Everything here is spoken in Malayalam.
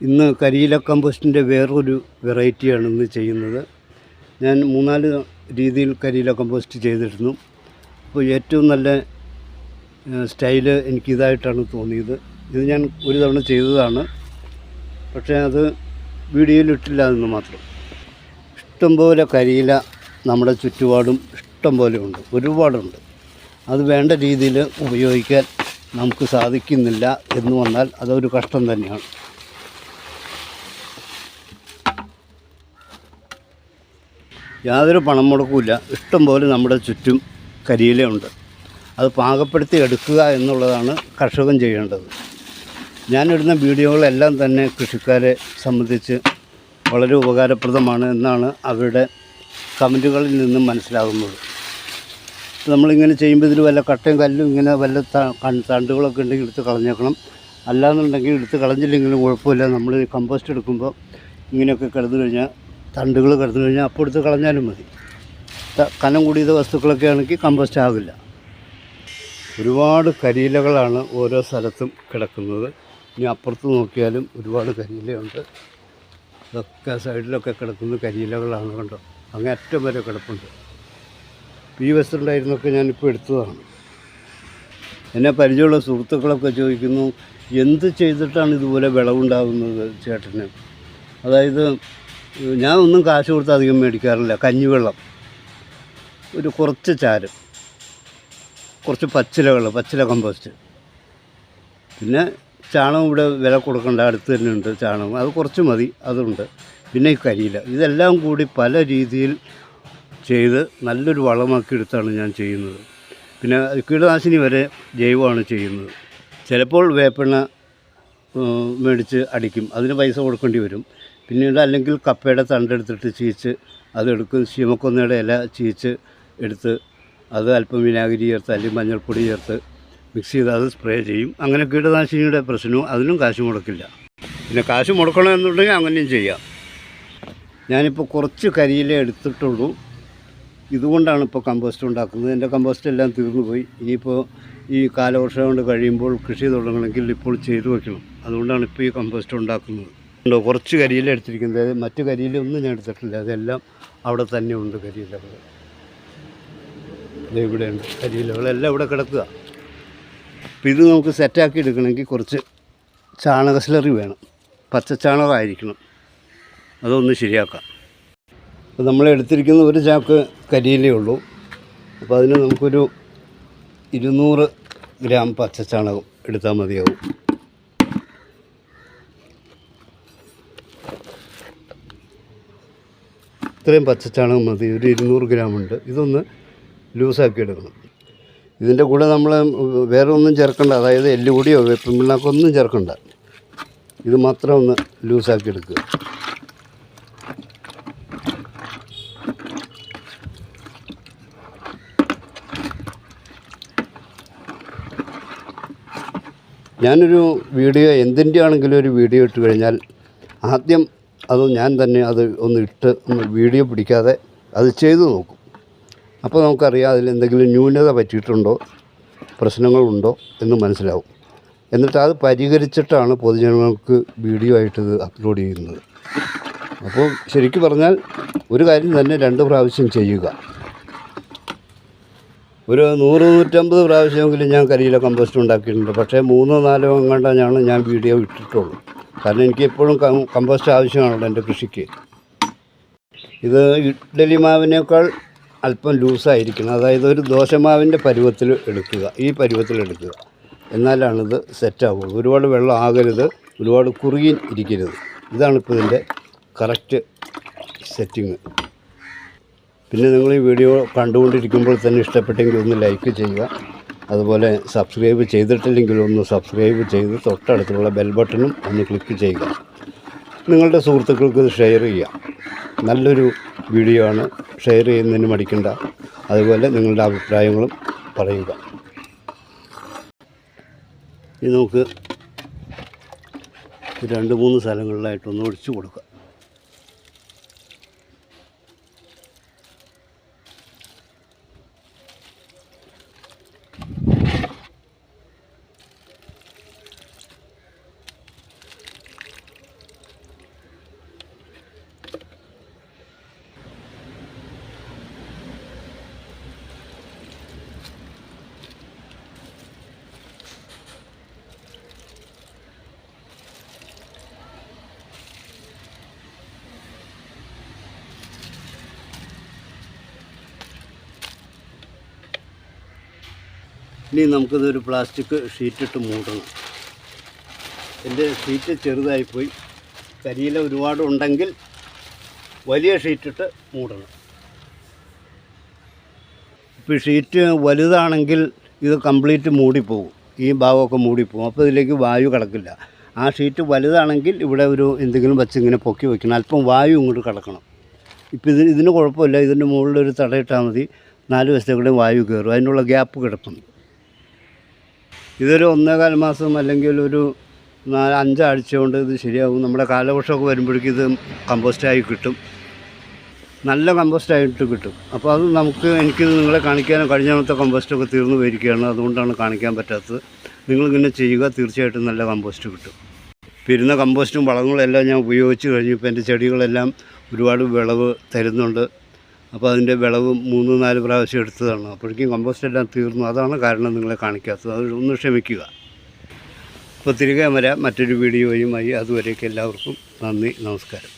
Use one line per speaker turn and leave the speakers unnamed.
ഇന്ന് കരിയില കമ്പോസ്റ്റിന്റെ വേറൊരു വെറൈറ്റിയാണ് ഇന്ന് ചെയ്യുന്നത്. ഞാൻ മൂന്നാൽ രീതിയിൽ കരിയില കമ്പോസ്റ്റ് ചെയ്തിരുന്നു. അപ്പോൾ ഏറ്റവും നല്ല സ്റ്റൈൽ എനിക്കിതായിട്ടാണ് തോന്നിയത്. ഇത് ഞാൻ ഒരു തവണ ചെയ്തതാണ്. പക്ഷേ അത് വീഡിയോയിൽ ഇട്ടില്ല എന്ന് മാത്രം. ഇഷ്ടംപോലെ കരിയില നമ്മുടെ ചുറ്റുപാടും ഇഷ്ടംപോലെ ഉണ്ട്. ഒരുപാടുണ്ട്. അത് വേണ്ട രീതിയിൽ ഉപയോഗിക്കാൻ നമുക്ക് സാധിക്കുന്നില്ല എന്ന് വന്നാൽ അതൊരു കഷ്ടം തന്നെയാണ്. യാതൊരു പണം മുടക്കുമില്ല. ഇഷ്ടം പോലെ നമ്മുടെ ചുറ്റും കരിയിലുണ്ട് അത് പാകപ്പെടുത്തി എടുക്കുക എന്നുള്ളതാണ് കർഷകൻ ചെയ്യേണ്ടത്. ഞാനിടുന്ന വീഡിയോകളെല്ലാം തന്നെ കൃഷിക്കാരെ സംബന്ധിച്ച് വളരെ ഉപകാരപ്രദമാണ് എന്നാണ് അവരുടെ കമന്റുകളിൽ നിന്നും മനസ്സിലാകുന്നത്. നമ്മളിങ്ങനെ ചെയ്യുമ്പോൾ ഇതിൽ വല്ല കട്ടയും കല്ലും ഇങ്ങനെ വല്ല തണ്ടുകളൊക്കെ ഉണ്ടെങ്കിൽ എടുത്ത് കളഞ്ഞേക്കണം. അല്ലാന്നുണ്ടെങ്കിൽ എടുത്ത് കളഞ്ഞില്ലെങ്കിലും കുഴപ്പമില്ല. നമ്മൾ കമ്പോസ്റ്റ് എടുക്കുമ്പോൾ ഇങ്ങനെയൊക്കെ കിടന്നു കഴിഞ്ഞാൽ തണ്ടുകൾ കിടന്നു കഴിഞ്ഞാൽ അപ്പോൾ എടുത്ത് കളഞ്ഞാലും മതി. കനം കൂടിയത് വസ്തുക്കളൊക്കെ ആണെങ്കിൽ കമ്പോസ്റ്റ് ആകില്ല. ഒരുപാട് കരിയിലകളാണ് ഓരോ സ്ഥലത്തും കിടക്കുന്നത്. ഇനി അപ്പുറത്ത് നോക്കിയാലും ഒരുപാട് കരിയിലയുണ്ട്. ഇതൊക്കെ സൈഡിലൊക്കെ കിടക്കുന്ന കരിയിലകളാണ് കണ്ടോ? അങ്ങനെ അറ്റം വരെ കിടപ്പുണ്ട്. ഈ വസ്തുണ്ടായിരുന്നൊക്കെ ഞാനിപ്പോൾ എടുത്തതാണ്. എന്നെ പരിചയമുള്ള സുഹൃത്തുക്കളൊക്കെ ചോദിക്കുന്നു എന്ത് ചെയ്തിട്ടാണ് ഇതുപോലെ വിളവുണ്ടാകുന്നത് ചേട്ടന്? അതായത് ഞാൻ ഒന്നും കാശ് കൊടുത്ത് അധികം മേടിക്കാറില്ല. കഞ്ഞിവെള്ളം. ഒരു കുറച്ച് ചാരം. കുറച്ച് പച്ചിലകൾ പച്ചില കമ്പോസ്റ്റ് പിന്നെ ചാണകം ഇവിടെ വില കൊടുക്കേണ്ട അടുത്ത് തന്നെ ഉണ്ട് ചാണകം. അത് കുറച്ച് മതി അതുണ്ട്. പിന്നെ ഈ കരിയില. ഇതെല്ലാം കൂടി പല രീതിയിൽ ചെയ്ത് നല്ലൊരു വളമാക്കി എടുത്താണ് ഞാൻ ചെയ്യുന്നത്. പിന്നെ കീടനാശിനി വരെ ജൈവമാണ് ചെയ്യുന്നത്. ചിലപ്പോൾ വേപ്പെണ്ണ മേടിച്ച് അടിക്കും. അതിന് പൈസ കൊടുക്കേണ്ടി വരും. പിന്നീട് അല്ലെങ്കിൽ കപ്പയുടെ തണ്ടെടുത്തിട്ട് ചീച്ച് അതെടുക്കും ശീമക്കൊന്നയുടെ ഇല ചീച്ച് എടുത്ത് അത് അല്പം വിനാഗിരി ചേർത്ത് അല്ലെങ്കിൽ മഞ്ഞൾപ്പൊടി ചേർത്ത് മിക്സ് ചെയ്ത് അത് സ്പ്രേ ചെയ്യും. അങ്ങനെ കീടനാശിനിയുടെ പ്രശ്നവും അതിനും കാശ് മുടക്കില്ല. പിന്നെ കാശ് മുടക്കണമെന്നുണ്ടെങ്കിൽ അങ്ങനെയും ചെയ്യാം. ഞാനിപ്പോൾ കുറച്ച് കരിയില എടുത്തിട്ടുള്ളൂ. ഇതുകൊണ്ടാണ് ഇപ്പോൾ കമ്പോസ്റ്റ് ഉണ്ടാക്കുന്നത്. എന്റെ കമ്പോസ്റ്റ് എല്ലാം തീർന്നു പോയി ഇനിയിപ്പോൾ ഈ കാലവർഷം കൊണ്ട് കഴിയുമ്പോൾ കൃഷി തുടങ്ങണമെങ്കിൽ ഇപ്പോൾ ചെയ്തു വയ്ക്കണം. അതുകൊണ്ടാണ് ഇപ്പോൾ ഈ കമ്പോസ്റ്റ് ഉണ്ടാക്കുന്നത്. ഉണ്ടോ? കുറച്ച് കരിയില എടുത്തിരിക്കുന്നത്. മറ്റു കരിയില ഒന്നും ഞാൻ എടുത്തിട്ടില്ല. അതെല്ലാം അവിടെ തന്നെ ഉണ്ട് കരിയിലകൾ. ഇവിടെയുണ്ട് കരിയിലകളെല്ലാം ഇവിടെ കിടക്കുക. അപ്പോൾ ഇത് നമുക്ക് സെറ്റാക്കി എടുക്കണമെങ്കിൽ കുറച്ച് ചാണക സ്ലറി വേണം. പച്ച ചാണകമായിരിക്കണം അതൊന്ന് ശരിയാക്കാം. അപ്പോൾ നമ്മൾ എടുത്തിരിക്കുന്ന ഒരു ചാക്ക് കരിയിലേ ഉള്ളൂ. അപ്പോൾ അതിന് നമുക്കൊരു ഇരുന്നൂറ് ഗ്രാം പച്ച ചാണകം എടുത്താൽ മതിയാവും. ഇത്രയും പച്ചച്ചാണകം മതി. ഒരു ഇരുന്നൂറ് ഗ്രാമുണ്ട് ഇതൊന്ന് ലൂസാക്കി എടുക്കണം ഇതിന്റെ കൂടെ നമ്മൾ വേറെ ഒന്നും ചേർക്കണ്ട. അതായത് എല്ലുപൊടിയോ വേപ്പിൻ ഒന്നും ചേർക്കണ്ട. ഇത് മാത്രം ഒന്ന് ലൂസാക്കി എടുക്കുക ഞാനൊരു വീഡിയോ എന്തിന്റെ ആണെങ്കിലും ഒരു വീഡിയോ ഇട്ട് കഴിഞ്ഞാൽ ആദ്യം അത് ഞാൻ തന്നെ അത് ഒന്ന് ഇട്ട് വീഡിയോ പിടിക്കാതെ അത് ചെയ്തു നോക്കും. അപ്പോൾ നമുക്കറിയാം അതിൽ എന്തെങ്കിലും ന്യൂനത പറ്റിയിട്ടുണ്ടോ? പ്രശ്നങ്ങളുണ്ടോ? എന്ന് മനസ്സിലാവും. എന്നിട്ട് അത് പരിഹരിച്ചിട്ടാണ് പൊതുജനങ്ങൾക്ക് വീഡിയോ ആയിട്ട് അപ്ലോഡ് ചെയ്യുന്നത്. അപ്പോൾ ശരിക്കും പറഞ്ഞാൽ ഒരു കാര്യം തന്നെ രണ്ട് പ്രാവശ്യം ചെയ്യുക. ഒരു നൂറ് നൂറ്റമ്പത് പ്രാവശ്യമെങ്കിലും ഞാൻ കരിയില കമ്പോസ്റ്റ് ഉണ്ടാക്കിയിട്ടുണ്ട്. പക്ഷേ മൂന്നോ നാലോ എങ്ങാണ്ടാണ് ഞാൻ വീഡിയോ ഇട്ടിട്ടുള്ളൂ. കാരണം എനിക്ക് എപ്പോഴും കം- കമ്പോസ്റ്റ് ആവശ്യമാണല്ലോ എന്റെ കൃഷിക്ക്. ഇത് ഇഡ്ഡലി മാവിനേക്കാൾ അല്പം ലൂസായിരിക്കണം. അതായത് ഒരു ദോശമാവിന്റെ പരുവത്തിൽ എടുക്കുക ഈ പരുവത്തിൽ എടുക്കുക. എന്നാലാണിത് സെറ്റാവുള്ളൂ. ഒരുപാട് വെള്ളം ആകരുത് ഒരുപാട് കുറുകി ഇരിക്കരുത്. ഇതാണിപ്പോൾ ഇതിന്റെ കറക്റ്റ് സെറ്റിങ്. പിന്നെ നിങ്ങൾ ഈ വീഡിയോ കണ്ടുകൊണ്ടിരിക്കുമ്പോൾ തന്നെ ഇഷ്ടപ്പെട്ടെങ്കിൽ ഒന്ന് ലൈക്ക് ചെയ്യുക. അതുപോലെ സബ്സ്ക്രൈബ് ചെയ്തിട്ടില്ലെങ്കിൽ ഒന്ന് സബ്സ്ക്രൈബ് ചെയ്ത് തൊട്ടടുത്തുള്ള ബെൽ ബട്ടണും ഒന്ന് ക്ലിക്ക് ചെയ്യുക. നിങ്ങളുടെ സുഹൃത്തുക്കൾക്ക് ഇത് ഷെയർ ചെയ്യുക നല്ലൊരു വീഡിയോ ആണ്. ഷെയർ ചെയ്യുന്നതിന് മടിക്കണ്ട. അതുപോലെ നിങ്ങളുടെ അഭിപ്രായങ്ങളും പറയുക. ഇത് നമുക്ക് രണ്ട് മൂന്ന് സ്ഥലങ്ങളിലായിട്ടൊന്ന് ഒഴിച്ചു കൊടുക്കുക ഇനി നമുക്കിതൊരു പ്ലാസ്റ്റിക് ഷീറ്റിട്ട് മൂടണം. എന്റെ ഷീറ്റ് ചെറുതായിപ്പോയി. കരിയില ഒരുപാട് ഉണ്ടെങ്കിൽ വലിയ ഷീറ്റിട്ട് മൂടണം. ഇപ്പോൾ ഷീറ്റ് വലുതാണെങ്കിൽ ഇത് കംപ്ലീറ്റ് മൂടിപ്പോകും ഈ ഭാഗമൊക്കെ മൂടിപ്പോകും അപ്പോൾ ഇതിലേക്ക് വായു കിടക്കില്ല. ആ ഷീറ്റ് വലുതാണെങ്കിൽ ഇവിടെ ഒരു എന്തെങ്കിലും വെച്ച് ഇങ്ങനെ പൊക്കി വെക്കണം. അല്പം വായു ഇങ്ങോട്ട് കിടക്കണം. ഇപ്പോൾ ഇതിന് ഇതിന് കുഴപ്പമില്ല. ഇതിന്റെ മുകളിൽ ഒരു തടയിട്ടാൽ മതി. നാല് വശത്തേക്കൂടെ വായു കയറും. അതിനുള്ള ഗ്യാപ്പ് കിടപ്പുണ്ട് ഇതൊരു ഒന്നേകാൽ മാസം അല്ലെങ്കിൽ ഒരു നാല് അഞ്ചാഴ്ച കൊണ്ട് ഇത് ശരിയാകും. നമ്മുടെ കാലവർഷമൊക്കെ വരുമ്പോഴേക്കും ഇത് കമ്പോസ്റ്റായി കിട്ടും. നല്ല കമ്പോസ്റ്റായിട്ട് കിട്ടും. അപ്പോൾ അത് നമുക്ക് എനിക്കിത് നിങ്ങളെ കാണിക്കാനും കഴിഞ്ഞ അവിടുത്തെ കമ്പോസ്റ്റൊക്കെ തീർന്നു പോയിരിക്കുകയാണ്. അതുകൊണ്ടാണ് കാണിക്കാൻ പറ്റാത്തത്. നിങ്ങളിങ്ങനെ ചെയ്യുക തീർച്ചയായിട്ടും നല്ല കമ്പോസ്റ്റ് കിട്ടും. പിരുന്ന കമ്പോസ്റ്റും വളങ്ങളും എല്ലാം ഞാൻ ഉപയോഗിച്ച് കഴിഞ്ഞു. ഇപ്പോൾ എന്റെ ചെടികളെല്ലാം ഒരുപാട് വിളവ് തരുന്നുണ്ട്. അപ്പോൾ അതിന്റെ വിളവ് മൂന്ന് നാല് പ്രാവശ്യം എടുത്തതാണ്. അപ്പോഴേക്കും കമ്പോസ്റ്റ് എല്ലാം തീർന്നു. അതാണ് കാരണം നിങ്ങളെ കാണിക്കാത്തത്. അത് ഒന്ന് ക്ഷമിക്കുക. അപ്പോൾ തിരികെ വരാം. മറ്റൊരു വീഡിയോയുമായി. അതുവരേക്കും എല്ലാവർക്കും നന്ദി. നമസ്കാരം.